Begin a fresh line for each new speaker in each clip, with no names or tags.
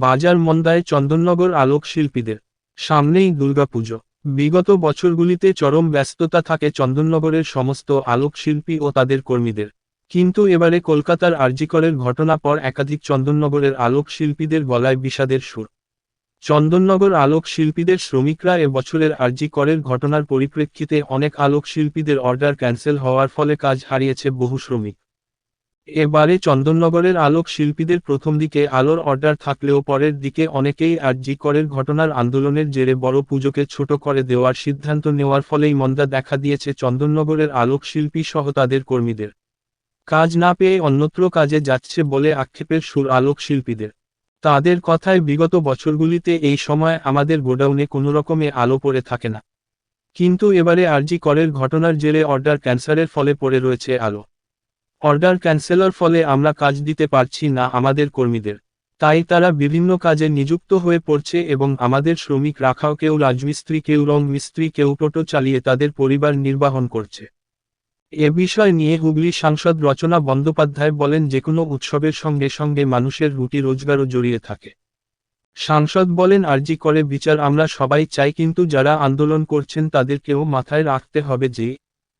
বাজার মন্দায় চন্দননগর আলোক শিল্পীদের সামনেই দুর্গাপুজো। বিগত বছরগুলিতে চরম ব্যস্ততা থাকে চন্দননগরের সমস্ত আলোক শিল্পী ও তাদের কর্মীদের। কিন্তু এবারে কলকাতার আরজিকরের ঘটনা পর একাধিক চন্দননগরের আলোক শিল্পীদের গলায় বিষাদের সুর। চন্দননগর আলোক শিল্পীদের শ্রমিকরা এবছরের বছরের আরজি করের ঘটনার পরিপ্রেক্ষিতে অনেক আলোক শিল্পীদের অর্ডার ক্যান্সেল হওয়ার ফলে কাজ হারিয়েছে বহু শ্রমিক। এবারে চন্দননগরের আলোক শিল্পীদের প্রথম দিকে আলোর অর্ডার থাকলেও পরের দিকে অনেকেই আরজি করের ঘটনার আন্দোলনের জেরে বড় পুজোকে ছোট করে দেওয়ার সিদ্ধান্ত নেওয়ার ফলেই মন্দা দেখা দিয়েছে চন্দননগরের আলোক শিল্পী সহ তাদের কর্মীদের। কাজ না পেয়ে অন্যত্র কাজে যাচ্ছে বলে আক্ষেপের সুর আলোক শিল্পীদের। তাদের কথায় বিগত বছরগুলিতে এই সময় আমাদের গোডাউনে কোনো রকমে আলো পড়ে থাকে না। কিন্তু এবারে আরজি করের ঘটনার জেরে অর্ডার ক্যান্সারের ফলে পড়ে রয়েছে আলো। অর্ডার ক্যান্সেলের ফলে আমরা কাজ দিতে পারছি না আমাদের কর্মীদের। তাই তারা বিভিন্ন কাজে নিযুক্ত হয়ে পড়ছে এবং আমাদের শ্রমিক রাখাও কেউ রাজমিস্ত্রি, কেউ রং মিস্ত্রি কেউ টোটো চালিয়ে তাদের পরিবার নির্বাহন করছে। এ বিষয় নিয়ে হুগলি সাংসদ রচনা বন্দ্যোপাধ্যায় বলেন, যেকোনো উৎসবের সঙ্গে সঙ্গে মানুষের রুটি রোজগারও জড়িয়ে থাকে। সাংসদ বলেন, আরজি করে বিচার আমরা সবাই চাই, কিন্তু যারা আন্দোলন করছেন তাদেরকেও মাথায় রাখতে হবে যে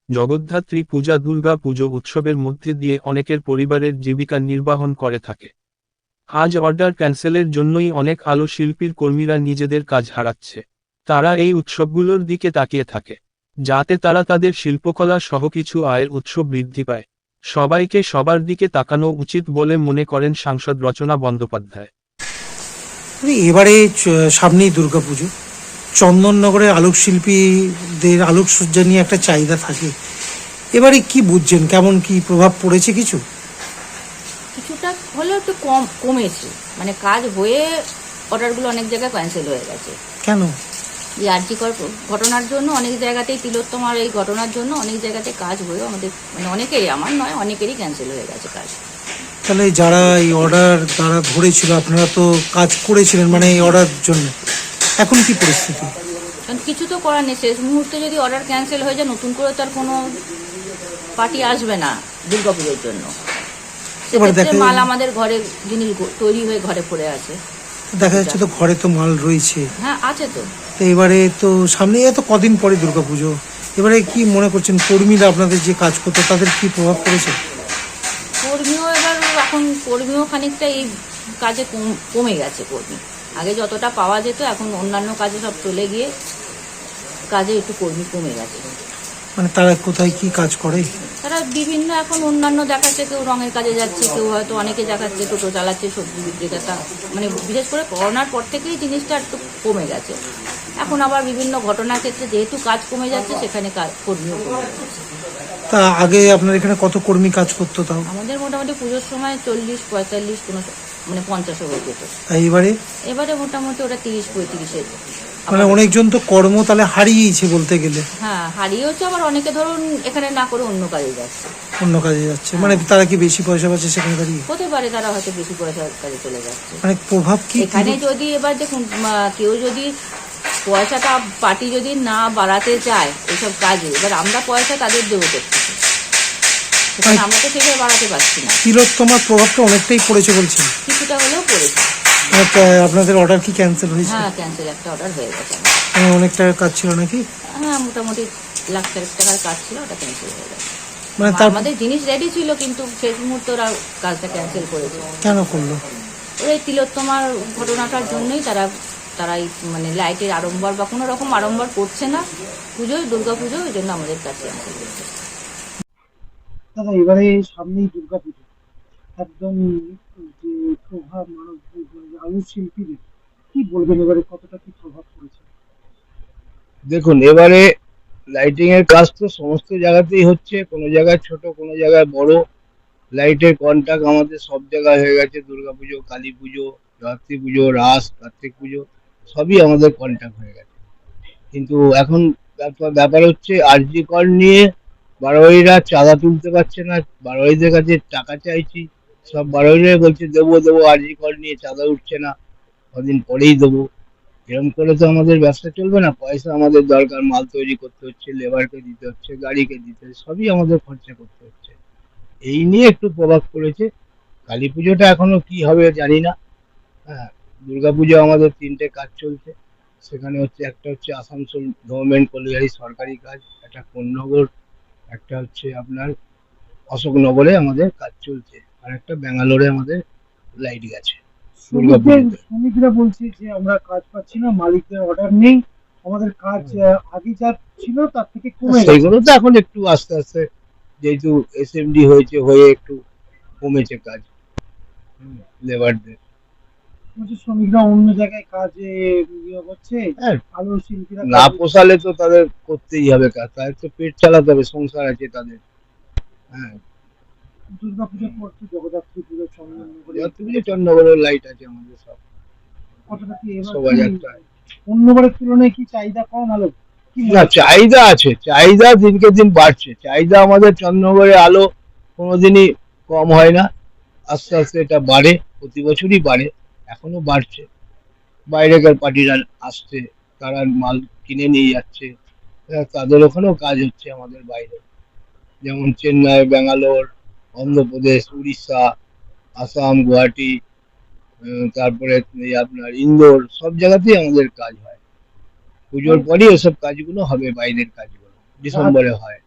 জগদ্ধাত্রী পূজা, দুর্গা পুজো উৎসবের মধ্যে দিয়ে অনেকের পরিবারের জীবিকা নির্বাহন করে থাকে। আজ অর্ডার ক্যান্সেলের জন্যই অনেক আলো শিল্পীর কর্মীরা নিজেদের কাজ হারাচ্ছে। তারা এই উৎসবগুলোর দিকে তাকিয়ে থাকে, যাতে তারা তাদের শিল্পকলা সহ কিছু আয়ের উৎস বৃদ্ধি পায়। সবাইকে সবার দিকে তাকানো উচিত বলে মনে করেন সাংসদ রচনা বন্দ্যোপাধ্যায়।
এবারে সামনেই দুর্গাপুজো চন্দননগরের আলোক শিল্পীদের আলোকসজ্জা নিয়ে একটা চাহিদা থাকে। এবারে কি বুঝছেন? কেমন কি প্রভাব পড়েছে কিছু?
কিছুটা হলেও একটু কম কমেছে। মানে কাজ হয়ে অর্ডারগুলো অনেক জায়গায় ক্যান্সেল হয়ে গেছে।
কেন?
এই আর্যিকর ঘটনার জন্য অনেক জায়গাতেই তিলোত্তমার এই ঘটনার জন্য অনেক জায়গাতে কাজ হয়েও আমাদের মানে অনেকেরই আমার নয় অনেকেরই ক্যান্সেল হয়ে গেছে কাজ।
তাহলে যারা এই অর্ডার তারা ধরেছিল আপনারা তো কাজ করেছিলেন মানে এই অর্ডার জন্য। এখন কি পরিস্থিতি?
কারণ কিছু তো করার নেই। শেষ মুহূর্তে যদি অর্ডার ক্যান্সেল হয়ে যায় নতুন করে তো আর কোনো পার্টি আসবে না দুর্গাপুজোর জন্য।
এবার
সেক্ষেত্রে মাল আমাদের ঘরে জিনিস তৈরি হয়ে ঘরে পড়ে আছে।
দেখা যাচ্ছে তো ঘরে তো মাল রয়েছে।
হ্যাঁ আছে তো।
তো এবারে তো সামনে এত কদিন পরে দুর্গাপুজো। এবারে কি মনে করছেন কর্মীরা আপনাদের যে কাজ করতো তাদের কি প্রভাব পড়েছে?
কর্মীও এবার এখন কর্মীও খানিকটা এই কাজে কমে গেছে কর্মী। আগে যতটা পাওয়া যেত এখন অন্যান্য কাজে সব চলে গিয়ে কাজে একটু কর্মী কমে গেছে।
মানে তারা কোথায় কি কাজ করে?
তারা বিভিন্ন এখন অন্যান্য দেখাচ্ছে কেউ রঙের কাজে যাচ্ছে কেউ হয়তো অনেকে দেখাচ্ছে টোটো চালাচ্ছে সবজি বিক্রেতা মানে বিশেষ করে করোনার পর থেকেই জিনিসটা একটু কমে গেছে। এখন আবার বিভিন্ন ঘটনার ক্ষেত্রে যেহেতু কাজ কমে যাচ্ছে সেখানে কাজ কর্মীও কমে যাচ্ছে।
তা আগে আপনার এখানে কত কর্মী কাজ করতো তাও?
আমাদের মোটামুটি পুজোর সময় চল্লিশ পঁয়তাল্লিশ কোনো মানে পঞ্চাশও হয়ে যেত
তাই এবারে?
এবারে মোটামুটি ওটা তিরিশ পঁয়ত্রিশের
মানে অনেকজন তো কর্ম তাহলে হারিয়েছে বলতে গেলে।
হ্যাঁ হারিয়েওছে আবার অনেকে ধরুন এখানে না করে অন্য কাজে যাচ্ছে।
অন্য কাজে যাচ্ছে। মানে তারা কি বেশি পয়সা পাচ্ছে সেখানে দাঁড়িয়ে?
হতে পারে তারা হয়তো বেশি পয়সার কাজে চলে যাচ্ছে।
মানে প্রভাব কি?
এখানে যদি এবার দেখুন কেউ যদি পয়সাটা পার্টি যদি না বাড়াতে চায় এসব কাজে এবার আমরা পয়সা তাদের দেবো করতে এখানে আমরা তো সেভাবে বাড়াতে পারছি না।
তিলোত্তমার প্রভাবটা অনেকটাই পড়েছে বলছেন।
কিছুটা হলেও পড়েছে।
আপনাদের অর্ডার কি ক্যান্সেল হয়েছে?
হ্যাঁ ক্যান্সেল একটা অর্ডার হয়ে গেছে
অনেক টাকার কাজ ছিল নাকি?
হ্যাঁ মোটামুটি লাখ চারেক টাকার কাজ ছিল ওটা ক্যান্সেল হয়ে গেছে।
মানে
আমাদের জিনিস রেডি ছিল কিন্তু শেষ মুহূর্তে ওরা কাজটা ক্যান্সেল করেছে।
কেন করল?
ওই তিলোত্তমার ঘটনাটার জন্যই তারা তারা এই মানে লাইটের আড়ম্বর বা কোনো রকম আড়ম্বর করছে না। পুজোয় দুর্গা পুজো ওই জন্য আমাদের কাছে ক্যান্সেল করছে
দাদা, এবারে সামনেই দুর্গা পুজো একদম যে প্রভাব মানব শিল্পীদের কি বলবেন এবারে কতটা কি প্রভাব পড়েছে?
দেখুন, এবারে লাইটিং এর কাজ তো সমস্ত জায়গাতেই হচ্ছে, কোনো জায়গায় ছোট, কোনো জায়গায় বড়। লাইটের কন্ট্যাক্ট আমাদের সব জায়গায় হয়ে গেছে, দুর্গাপুজো কালী পুজো রাত্রি পুজো রাস কার্তিক পুজো সবই আমাদের কন্ট্যাক্ট হয়ে গেছে। কিন্তু এখন ব্যাপার হচ্ছে আরজি কর নিয়ে বারোয়ারিরা চাঁদা তুলতে পারছে না বারোয়ারিদের কাছে টাকা চাইছি, সব বারোয়ারিরা বলছে, দেবো দেবো আরজি কর নিয়ে চাঁদা উঠছে না, কদিন পরেই দেবো। এরকম করে তো আমাদের ব্যবসা চলবে না, পয়সা আমাদের দরকার, মাল তৈরি করতে হচ্ছে লেবারকে দিতে হচ্ছে, গাড়িকে দিতে হচ্ছে, সবই আমাদের খরচা করতে হচ্ছে। এই নিয়ে একটু প্রভাব পড়েছে, কালী পুজোটা এখনও কি হবে জানি না। হ্যাঁ দুর্গা পুজো আমাদের তিনটে কাজ চলছে, সেখানে হচ্ছে একটা হচ্ছে আসানসোল গভর্নমেন্ট কলেজারি সরকারি কাজ, একটা কোন্নগর একটা হচ্ছে আপনার অশোকনগরে আমাদের কাজ চলছে আর একটা ব্যাঙ্গালোরে আমাদের লাইট গেছে
শ্রমিকরা বলছে যে আমরা কাজ পাচ্ছি না মালিকদের অর্ডার নেই আমাদের কাজ আগে যা ছিল তার থেকে কমে
সেইগুলো তো এখন একটু আস্তে আস্তে যেহেতু এসএমডি হয়েছে হয়ে একটু কমেছে কাজ লেবারদের
শ্রমিকরা অন্য জায়গায় কাজে করছে
হ্যাঁ।
শিল্পীরা
না পোষালে তো তাদের করতেই হবে কাজ তাদের তো পেট চালাতে হবে সংসার আছে তাদের। হ্যাঁ।
দুর্গাপুজো করছে জগদ্ধাত্রী পুজো চন্দননগরে
পুজো লাইট আছে আমাদের সব।
কতটা কি
শোভাযাত্রা।
অন্যবারের তুলনায় কি চাহিদা কম আলো?
না চাহিদা আছে চাহিদা দিনকে দিন বাড়ছে। চাহিদা আমাদের চন্দ্রনগরে আলো কোনোদিনই কম হয় না। আস্তে আস্তে এটা বাড়ে প্রতি বছরই বাড়ে। এখনও বাড়ছে। বাইরেকার পার্টিরা আসছে, তারা মাল কিনে নিয়ে যাচ্ছে। তাদের ওখানেও কাজ হচ্ছে আমাদের বাইরে। যেমন চেন্নাই, ব্যাঙ্গালোর, অন্ধ্রপ্রদেশ, উড়িষ্যা, আসাম, গুয়াহাটি তারপরে আপনার ইন্দোর, সব জায়গাতেই আমাদের কাজ হয়। পুজোর পরই ওসব কাজগুলো হবে বাইরের কাজগুলো, ডিসেম্বরে হয়।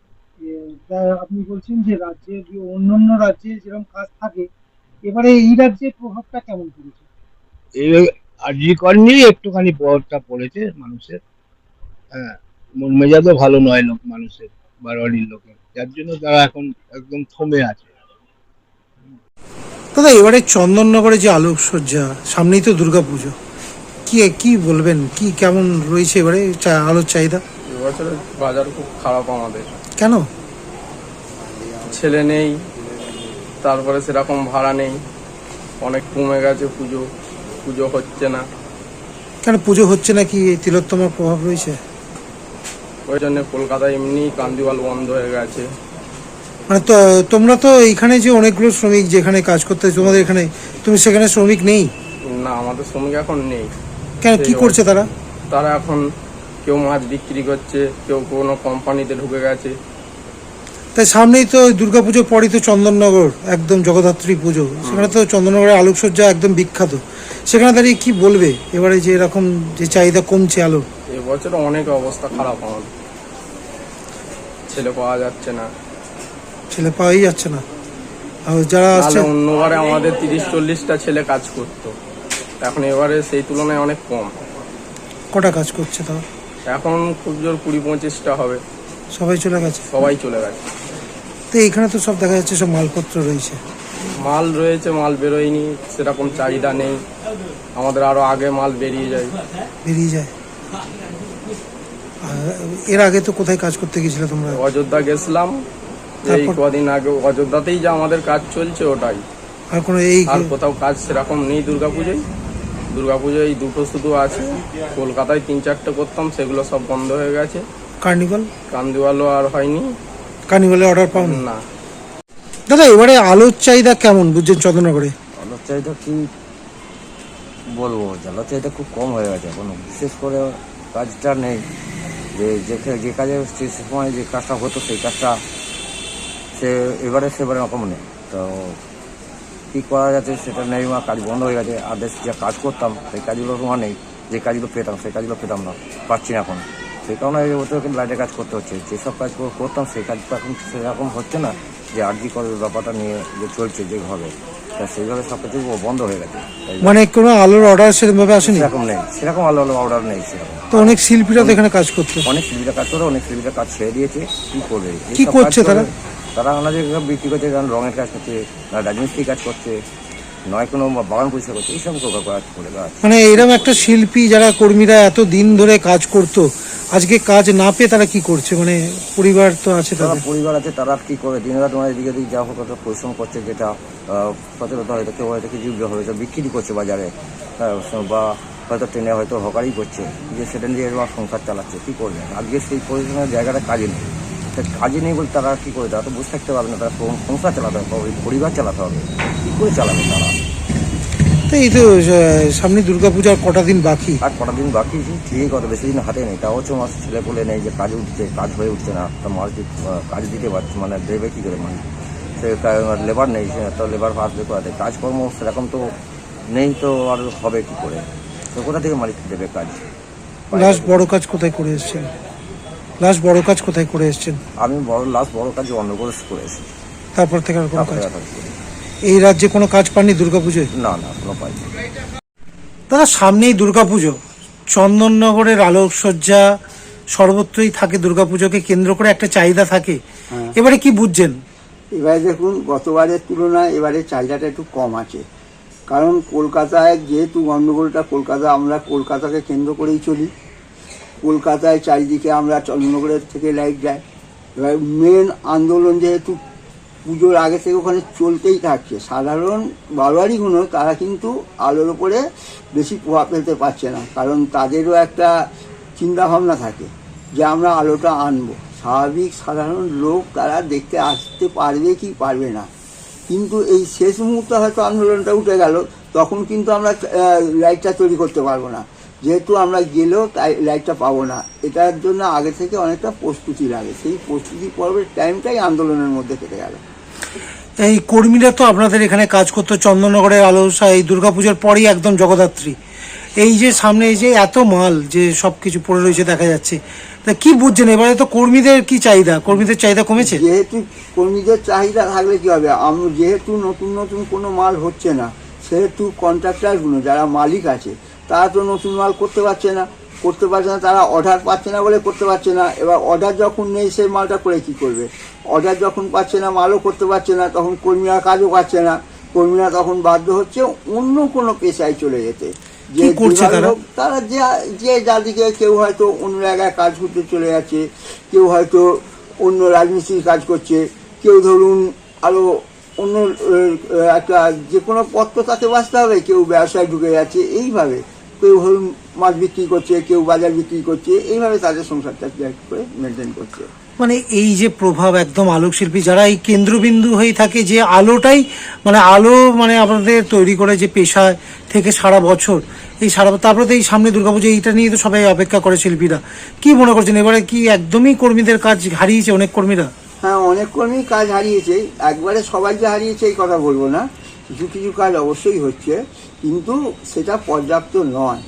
আপনি বলছেন যে রাজ্যে অন্যান্য রাজ্যে যেরকম কাজ থাকে, এবারে এই রাজ্যের প্রভাবটা কেমন পড়েছে?
এই আরজি কর নিয়ে একটুখানি প্রভাবটা পড়েছে মানুষের। হ্যাঁ মন মেজাজও ভালো নয় লোক মানুষের বারোয়ারির লোকের। যার জন্য তারা এখন একদম থমে আছে।
দাদা এবারে চন্দননগরে যে আলোকসজ্জা সামনেই তো দুর্গাপুজো। কি কি বলবেন? কি কেমন রয়েছে এবারে চা- আলোর চাহিদা?
এবছরের বাজার খুব খারাপ আমাদের।
কেন?
ছেলে নেই তারপরে সেরকম ভাড়া নেই অনেক কমে গেছে পুজো। পুজো হচ্ছে না।
কেন পুজো হচ্ছে নাকি? এই তিলোত্তমার প্রভাব রয়েছে।
ওই জন্য কলকাতায় এমনি কান্দিওয়াল বন্ধ হয়ে গেছে।
মানে তো তোমরা তো এইখানে যে অনেকগুলো শ্রমিক যেখানে কাজ করতে তোমাদের এখানে তুমি সেখানে শ্রমিক নেই?
না আমাদের শ্রমিক এখন নেই।
কেন কি করছে তারা?
তারা এখন কেউ মাছ বিক্রি করছে কেউ কোনো কোম্পানিতে ঢুকে গেছে।
তাই সামনেই তো ওই দুর্গাপুজোর পরই তো চন্দননগর একদম জগদ্ধাত্রী পুজো। সেখানে তো চন্দননগরের আলোকসজ্জা একদম বিখ্যাত। সেখানে দাঁড়িয়ে কি বলবে? এবারে যে এরকম যে চাহিদা কমছে আলো।
এবছর অনেক অবস্থা খারাপ আমাদের ছেলে পাওয়া যাচ্ছে না।
ছেলে পাওয়াই যাচ্ছে না। আর যারা আসছে
অন্যবারে আমাদের তিরিশ চল্লিশটা ছেলে কাজ করতো। এখন এবারে সেই তুলনায় অনেক কম।
কটা কাজ করছে তারা?
এখন খুব জোর কুড়ি পঁচিশটা হবে।
সবাই চলে গেছে?
সবাই চলে গেছে।
তো এখানে তো সব দেখা যাচ্ছে সব মালপত্র রয়েছে।
মাল রয়েছে মাল বেরোয়নি সেরকম চাহিদা নেই। আমাদের আরও আগে মাল বেরিয়ে যায়।
বেরিয়ে যায়। এর আগে তো কোথায় কাজ করতে গেছিলে তোমরা?
অযোধ্যা গেছিলাম। এই কদিন আগে অযোধ্যাতেই যা আমাদের কাজ চলছে ওটাই।
আর কোনো এই
আর কোথাও কাজ সেরকম নেই দুর্গাপুজোয়। দুর্গাপুজোয় এই দুটো শুধু আছে। কলকাতায় তিন চারটে করতাম সেগুলো সব বন্ধ হয়ে গেছে।
কার্নিভাল?
কান্দিওয়ালও আর হয়নি।
কার্নিভালে অর্ডার পাওনি?
না।
দাদা এবারে আলোর চাহিদা কেমন বুঝছেন চন্দ্রনগরে
আলুর চাহিদা কি বলব? জ্বালার চাহিদা খুব কম হয়ে গেছে এখন। বিশেষ করে কাজটা নেই। যে যে যে কাজে সে সময় যে কাজটা হতো সেই কাজটা সে এবারে সেবারে রকম নেই। তো কী করা যাচ্ছে সেটা নেই বা কাজ বন্ধ হয়ে গেছে। আদেশ দেশ যে কাজ করতাম সেই কাজগুলো তোমার নেই। যে কাজগুলো পেতাম সেই কাজগুলো পেতাম না। পাচ্ছি না এখন। সেই কারণে ওদের লাইটের কাজ করতে হচ্ছে। যেসব কাজ করতাম সেই কাজটা এখন সেরকম হচ্ছে না যে আর্জি করার ব্যাপারটা নিয়ে যে চলছে যেভাবে। তা সেইভাবে সব কিছু বন্ধ হয়ে গেছে।
মানে কোনো আলোর অর্ডার সেরকম ভাবে আসেনি?
সেরকম নেই। সেরকম আলো আলো অর্ডার নেই সেরকম।
তো অনেক শিল্পীরা তো এখানে কাজ করতো
অনেক সুবিধা কাজ করে অনেক সুবিধা কাজ ছেড়ে দিয়েছে। কি করবে?
কি করছে তারা?
তারা ওনাদের বিক্রি করছে কারণ রঙের কাজ করছে তারা রাজমিস্ত্রি কাজ করছে নয় কোনো বাগান পরিষ্কার করছে এইসব কাজ করে কাজ
মানে এরকম একটা শিল্পী যারা কর্মীরা এত দিন ধরে কাজ করতো আজকে কাজ না পেয়ে তারা কি করছে? মানে পরিবার তো আছে তাদের।
পরিবার আছে তারা কি করে? দিন রাত মানে এদিকে এদিকে যা হোক একটা পরিশ্রম করছে যেটা আহ, সচেতনতা হয়তো কেউ হয়তো কিছু হয়তো বিক্রি করছে বাজারে আহ, বা হয়তো ট্রেনে হয়তো হকারি করছে যে সেটা নিয়ে এরকম সংসার চালাচ্ছে কি করবে? আজকে সেই পরিশ্রমের জায়গাটা কাজে নেই। তা কাজে নেই বলে তারা কি করে? তারা তো বসে থাকতে পারবে না তারা সং- সংসার চালাতে হবে পরিবার চালাতে হবে কি করে চালাবে তারা?
তো এই তো সামনে দুর্গাপূজার কটা দিন বাকি।
আর কটা দিন বাকি? ঠিকই কত বেশি দিন হাতে নেই। তাও হচ্ছে আমার ছেলে বলে নেই যে কাজে উঠছে কাজ হয়ে উঠছে না। তা মাছ কাজ দিতে পারছে মানে দেবে কি করে মানে? সে লেবার নেই তো লেবার আসবে কোথা থেকে কাজকর্ম সেরকম তো নেই তো আর হবে কি করে? তো কোথা থেকে মালিক দেবে কাজ?
লাস্ট বড় কাজ কোথায় করে এসছেন? লাস্ট বড় কাজ কোথায় করে এসেছেন?
আমি বড় লাস্ট বড় কাজ অন্য করে করে এসেছি।
তারপর থেকে আর কোনো কাজ। এই রাজ্যে কোনো কাজ পাননি দুর্গাপুজোয়?
না না কোনো পাইনি।
দাদা সামনেই দুর্গাপুজো। চন্দননগরের আলোকসজ্জা সর্বত্রই থাকে দুর্গাপুজোকে কেন্দ্র করে একটা চাহিদা থাকে। এবারে কি বুঝছেন?
এবারে দেখুন গতবারের তুলনায় এবারে চাহিদাটা একটু কম আছে। কারণ কলকাতায় যেহেতু গণ্ডগোলটা কলকাতা আমরা কলকাতাকে কেন্দ্র করেই চলি। কলকাতায় চারিদিকে আমরা চন্দ্রনগরের থেকে লাইট যায়। এবার মেন আন্দোলন যেহেতু পুজোর আগে থেকে ওখানে চলতেই থাকছে। সাধারণ বারোয়ারিগুলো তারা কিন্তু আলোর ওপরে বেশি প্রভাব ফেলতে পারছে না, কারণ তাদেরও একটা চিন্তা ভাবনা থাকে যে আমরা আলোটা আনব। স্বাভাবিক সাধারণ লোক তারা দেখতে আসতে পারবে কি পারবে না। কিন্তু এই শেষ মুহূর্তে হয়তো আন্দোলনটা উঠে গেল, তখন কিন্তু আমরা লাইটটা তৈরি করতে পারব না। যেহেতু আমরা গেলেও তাই লাইটটা পাবো না। এটার জন্য আগে থেকে অনেকটা প্রস্তুতি লাগে। সেই প্রস্তুতি পর্বের টাইমটাই আন্দোলনের মধ্যে কেটে গেল।
এই কর্মীরা তো আপনাদের এখানে কাজ করতো, চন্দননগরের আলোসা এই দুর্গাপুজোর পরেই একদম জগদ্ধাত্রী। এই যে সামনে এই যে এত মাল যে সব কিছু পড়ে রয়েছে দেখা যাচ্ছে, তা কি বুঝছেন? এবারে তো কর্মীদের কি চাহিদা? কর্মীদের চাহিদা কমেছে?
যেহেতু কর্মীদের চাহিদা থাকলে কি হবে? আমরা যেহেতু নতুন নতুন কোনো মাল হচ্ছে না, সেহেতু কন্ট্রাক্টারগুলো যারা মালিক আছে, তারা তো নতুন মাল করতে পারছে না। করতে পারছে না তারা অর্ডার পাচ্ছে না বলে করতে পারছে না। এবার অর্ডার যখন নেই সেই মালটা করে কি করবে? অর্ডার যখন পাচ্ছে না মালও করতে পারছে না তখন কর্মীরা কাজও পাচ্ছে না। কর্মীরা তখন বাধ্য হচ্ছে অন্য কোনো পেশায় চলে যেতে। যে
করছে তারা?
যে যে যাদিকে কেউ হয়তো অন্য জায়গায় কাজ করতে চলে যাচ্ছে কেউ হয়তো অন্য রাজমিস্ত্রির কাজ করছে কেউ ধরুন আরও অন্য একটা যে কোনো পথ তো তাকে বাঁচতে হবে কেউ ব্যবসায় ঢুকে যাচ্ছে এইভাবে। কেউ ধরুন মাছ বিক্রি করছে কেউ বাজার বিক্রি করছে এইভাবে তাদের সংসারটা করে মেনটেন করছে।
মানে এই যে প্রভাব একদম আলোক শিল্পী যারা এই কেন্দ্রবিন্দু হয়ে থাকে যে আলোটাই মানে আলো মানে আপনাদের তৈরি করে যে পেশায় থেকে সারা বছর এই সারা তারপরে তো এই সামনে দুর্গাপুজো এইটা নিয়ে তো সবাই অপেক্ষা করে শিল্পীরা। কি মনে করছেন? এবারে কি একদমই কর্মীদের কাজ হারিয়েছে অনেক কর্মীরা?
হ্যাঁ অনেক কর্মী কাজ হারিয়েছে একবারে সবাই যে হারিয়েছে এই কথা বলব না কিছু কিছু কাজ অবশ্যই হচ্ছে কিন্তু সেটা পর্যাপ্ত নয়।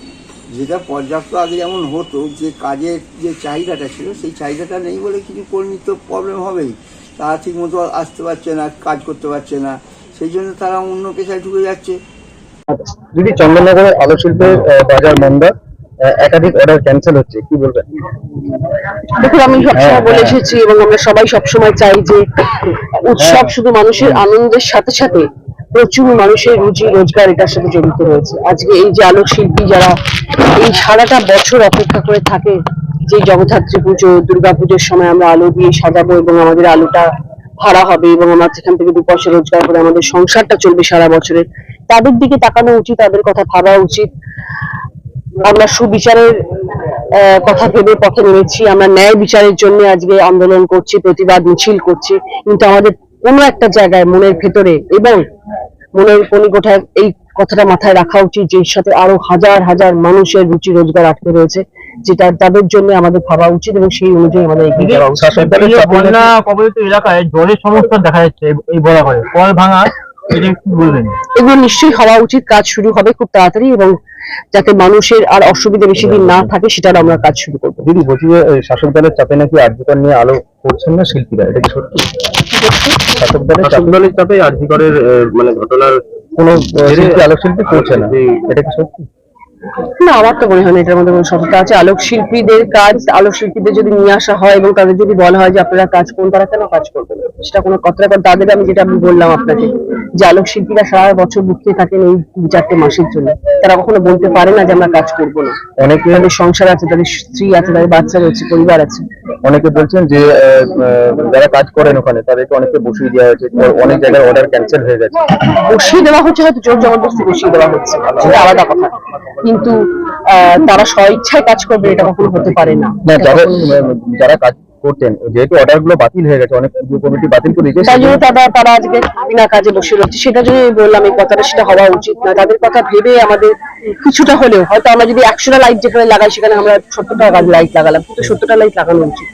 যেটা পর্যাপ্ত আগে যেমন হতো যে কাজের যে চাহিদাটা ছিল সেই চাহিদাটা নেই বলে কিছু কর্মীর তো প্রবলেম হবেই। তারা ঠিক মতো আসতে পারছে না কাজ করতে পারছে না। সেই জন্য তারা অন্য পেশায় ঢুকে যাচ্ছে।
যদি চন্দননগরের আলো শিল্পের বাজার মন্দা একাধিক অর্ডার ক্যান্সেল হচ্ছে কি বলবেন?
দেখুন আমি
হ্যাঁ,
সবসময় বলে
হ্যাঁ।
এসেছি এবং আমরা সবাই সবসময় চাই যে উৎসব শুধু মানুষের আনন্দের সাথে সাথে প্রচুর মানুষের রুজি রোজগার এটার সাথে জড়িত রয়েছে। আজকে এই যে আলোক শিল্পী যারা এই সারাটা বছর অপেক্ষা করে থাকে, যে জগদ্ধাত্রী পুজো, দুর্গা পুজোর সময় আমরা আলো দিয়ে সাজাবো এবং আমাদের আলোটা ভাড়া হবে এবং আমরা সেখান থেকে দু পয়সা রোজগার করে আমাদের সংসারটা চলবে সারা বছরের তাদের দিকে তাকানো উচিত, তাদের কথা ভাবা উচিত। আমরা সুবিচারের কথা ভেবে পথে নেমেছি, আমরা ন্যায় বিচারের জন্য আজকে আন্দোলন করছি, প্রতিবাদ মিছিল করছি, কিন্তু আমাদের কোনো একটা জায়গায় মনের ভেতরে এবং মনের কণিকোঠায় এই কথাটা মাথায় রাখা উচিত যে সাথে আরও হাজার হাজার মানুষের রুচি রোজগার আটকে রয়েছে যেটা তাদের জন্য আমাদের ভাবা উচিত এবং সেই অনুযায়ী আমাদের এগিয়ে যাওয়া উচিত।
বন্যা কবলিত এলাকায় জলের সমস্যা দেখা যাচ্ছে এই- বলা হয় কল ভাঙা
এগুলো নিশ্চয়ই হওয়া উচিত কাজ শুরু হবে খুব তাড়াতাড়ি এবং যাতে মানুষের আর অসুবিধা বেশি দিন না থাকে সেটার আমরা কাজ শুরু করব।
দিদি বলছি যে শাসক দলের চাপে নাকি আর্যিকর নিয়ে আলো করছেন না শিল্পীরা? এটা কি সত্যি? শাসক দলের চাপে দলের চাপে আর্যিকরের মানে ঘটনার কোন আলোকশিল্পী আলোক শিল্পী করছে না? এটা কি সত্যি?
না আমার তো মনে হয় না এটার মধ্যে কোনো সততা আছে। আলোক শিল্পীদের কাজ আলোক শিল্পীদের যদি নিয়ে আসা হয় এবং তাদের যদি বলা হয় যে আপনারা কাজ করুন তারা কেন কাজ করবেন সেটা কোনো কথা তাদের আমি যেটা আমি বললাম আপনাকে যে আলোক শিল্পীরা সারা বছর মুক্তি থাকেন এই তিন চারটে মাসের জন্য। তারা কখনো বলতে পারে না যে আমরা কাজ করব না।
অনেকে
তাদের সংসার আছে তাদের স্ত্রী আছে তাদের বাচ্চা রয়েছে পরিবার আছে।
অনেকে বলছেন যে যারা কাজ করেন ওখানে তাদেরকে অনেকে বসিয়ে দেওয়া হয়েছে অনেক জায়গায় অর্ডার ক্যান্সেল হয়ে গেছে।
বসিয়ে দেওয়া হচ্ছে হয়তো জোর জবরদস্তি বসিয়ে দেওয়া হচ্ছে। সেটা আলাদা কথা। কিন্তু তারা স্বইচ্ছায় কাজ করবে এটা কখনো হতে পারে না।
যারা যারা কাজ করতেন যেহেতু অর্ডারগুলো বাতিল হয়ে গেছে অনেক পুজো কমিটি বাতিল করে দিয়েছে
তাই জন্য তারা তারা আজকে বিনা কাজে বসে রয়েছে। সেটা জন্য বললাম এই কথাটা সেটা হওয়া উচিত না তাদের কথা ভেবে আমাদের কিছুটা হলেও হয়তো আমরা যদি একশোটা লাইট যেখানে লাগাই সেখানে আমরা সত্তরটা লাইট লাগালাম কিন্তু সত্তরটা লাইট লাগানো উচিত।